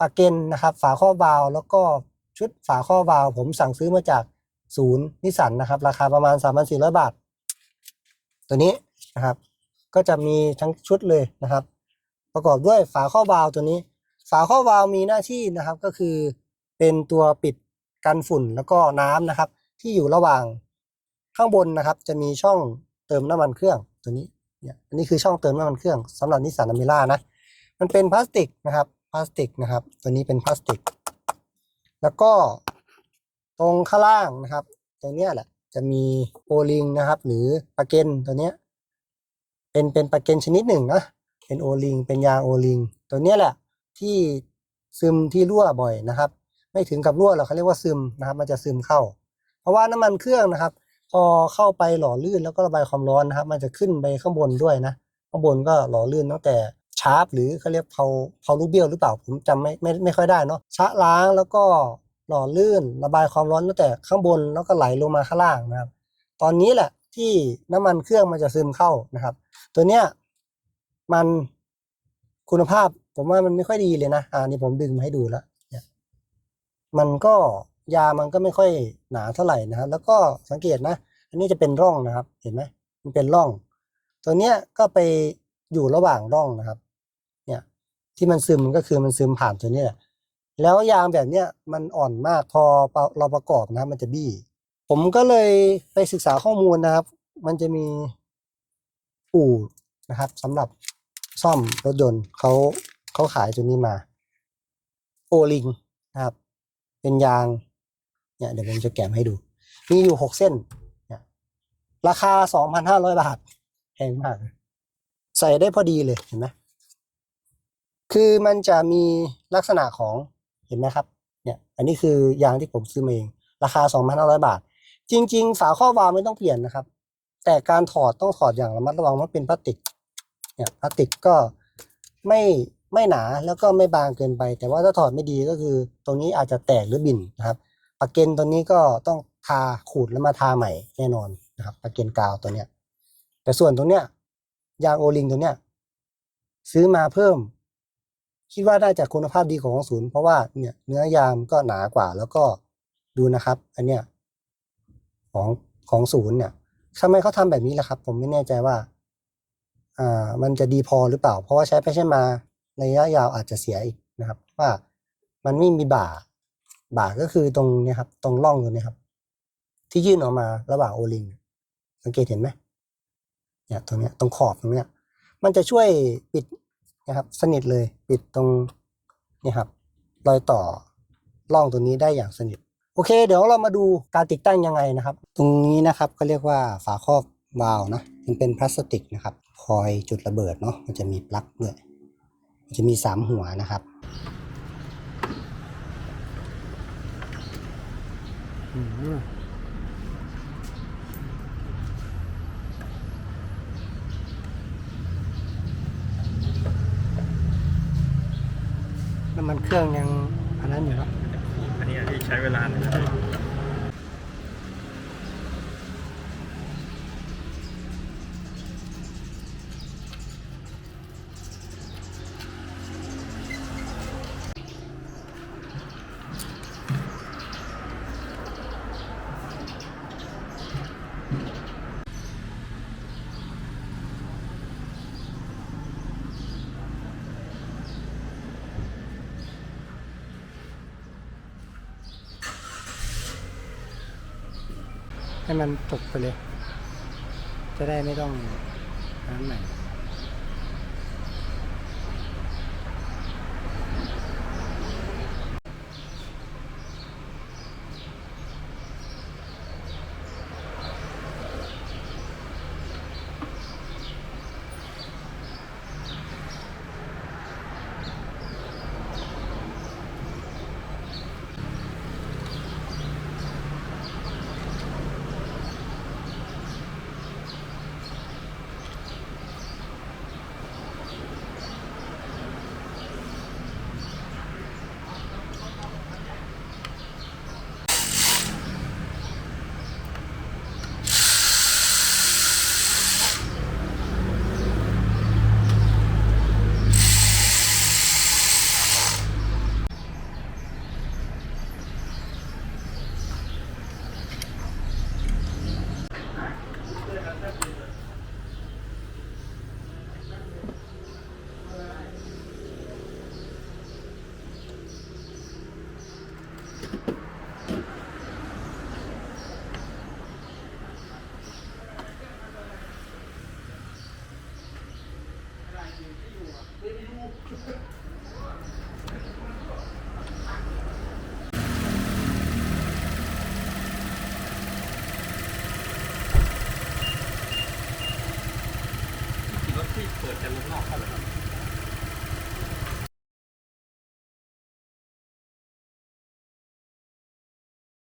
ปากเกนนะครับ ฝาข้อวาล์วแล้วก็ชุดฝาข้อวาล์วผมสั่งซื้อมาจากศูนย์นิสสันนะครับ ราคาประมาณ 3,400 บาท ตัวนี้นะครับ ก็จะมีทั้งชุดเลยนะครับ ประกอบด้วยฝาข้อวาล์วตัวนี้ ฝาข้อวาล์วมีหน้าที่นะครับก็คือเป็นตัวปิดกันฝุ่นแล้วก็น้ำนะครับ ที่อยู่ระหว่างข้างบนนะครับ จะมีช่องเติมน้ำมันเครื่องตัวนี้เนี่ยอันนี้คือช่องเติมน้ำมันเครื่องสำหรับนิสสันอเมร่านะมันเป็นพลาสติกนะครับ พลาสติกนะครับ ตัวนี้เป็นพลาสติก แล้วก็ตรงข้างล่างนะครับตรงเนี้ยแหละจะมีโอลิงนะครับ หรือปาเกนตัวเนี้ยเป็นเป็นปาเกนชนิดหนึ่งนะเป็นโอลิงเป็นยางโอลิงตัวเนี้ยแหละที่ซึมที่รั่วบ่อยนะครับ ไม่ถึงกับรั่วหรอกเขาเรียกว่าซึมนะครับ มันจะซึมเข้า เพราะว่าน้ำมันเครื่องนะครับ พอเข้าไปหล่อลื่นแล้วก็ระบายความร้อนนะครับ มันจะขึ้นไปข้างบนด้วยนะข้างบนก็หล่อลื่นตั้งแต่ ชาร์ปหรือเขาเรียกเพาเพาลูเบียวหรือเปล่าผมจำไม่ไม่ไม่ค่อยได้เนาะชะล้างแล้วก็หล่อลื่นระบายความร้อนตั้งแต่ข้างบนแล้วก็ไหลลงมาข้างล่างนะครับ ตอนนี้แหละที่น้ำมันเครื่องมันจะซึมเข้านะครับ ตัวเนี้ยมันคุณภาพผมว่ามันไม่ค่อยดีเลยนะอ่านี่ผมดึงมาให้ดูแล้วเนี่ยมันก็ยามันก็ไม่ค่อยหนาเท่าไหร่นะครับ แล้วก็สังเกตนะ อันนี้จะเป็นร่องนะครับ เห็นไหมมันเป็นร่อง ตัวเนี้ยก็ไปอยู่ระหว่างร่องนะครับ ที่มันซึมมันก็คือมันซึมผ่านตัวนี้แหละแล้วยางแบบเนี้ยมันอ่อนมากพอเราประกอบนะ มันจะบี้ ผมก็เลยไปศึกษาข้อมูลนะครับ มันจะมีอู่นะครับสำหรับซ่อมรถยนต์เขาเขาขายตัวนี้มาโอลิงนะครับ เป็นยางเนี่ยเดี๋ยวผมจะแกะให้ดู มีอยู่หกเส้นเนี่ยราคาสองพันห้าร้อยบาทแพงมาก ใส่ได้พอดีเลยเห็นไหม คือมันจะมีลักษณะของเห็นไหมครับเนี่ยอันนี้คือยางที่ผมซื้อมาเอง ราคาสองพันห้าร้อยบาท จริง ๆ ฝาข้อวาล์วไม่ต้องเปลี่ยนนะครับ แต่การถอดต้องถอดอย่างระมัดระวังมันเป็นพลาสติกเนี่ยพลาสติกก็ไม่ไม่หนาแล้วก็ไม่บางเกินไป แต่ว่าถ้าถอดไม่ดีก็คือ ตรงนี้อาจจะแตกหรือบินนะครับปากเกนตัวนี้ก็ต้องทาขูดแล้วมาทาใหม่แน่นอนนะครับปากเกนกาวตัวเนี้ยแต่ส่วนตรงเนี้ยยางโอลิงตัวเนี้ยซื้อมาเพิ่ม คิดว่าน่าจะคุณภาพดีกว่าของศูนย์เพราะว่าเนี่ยเนื้อยางก็หนากว่า แล้วก็ดูนะครับ อันเนี้ยของของศูนย์เนี่ยทำไมเขาทำแบบนี้ล่ะครับ ผมไม่แน่ใจว่า อ่า มันจะดีพอหรือเปล่า เพราะว่าใช้ไปใช้มาในระยะยาวอาจจะเสียอีกนะครับ ว่ามันไม่มีบ่า บ่าก็คือตรงเนี้ยครับ ตรงร่องตรงนี้ครับ ที่ยื่นออกมาระหว่างโอลิงสังเกตเห็นไหมเนี่ยตรงเนี้ยตรงขอบตรงเนี้ย มันจะช่วยปิด นะครับ สนิทเลยปิดตรงนี่ครับรอยต่อร่องตัวนี้ได้อย่างสนิท โอเค เดี๋ยวเรามาดูการติดตั้งยังไงนะครับ ตรงนี้นะครับก็เรียกว่าฝาครอบวาล์วนะมันเป็นพลาสติกนะครับคอยจุดระเบิดเนาะมันจะมีปลั๊กด้วยมันจะมีสามหัวนะครับ น้ำมันเครื่องยังอันนั้นอยู่เนาะอันนี้ที่ใช้เวลาหน่ยนะครับ ให้มันตกไปเลย จะได้ไม่ต้องน้ำใหม่ รถที่เปิดแต่ลมนอกเข้าไปครับ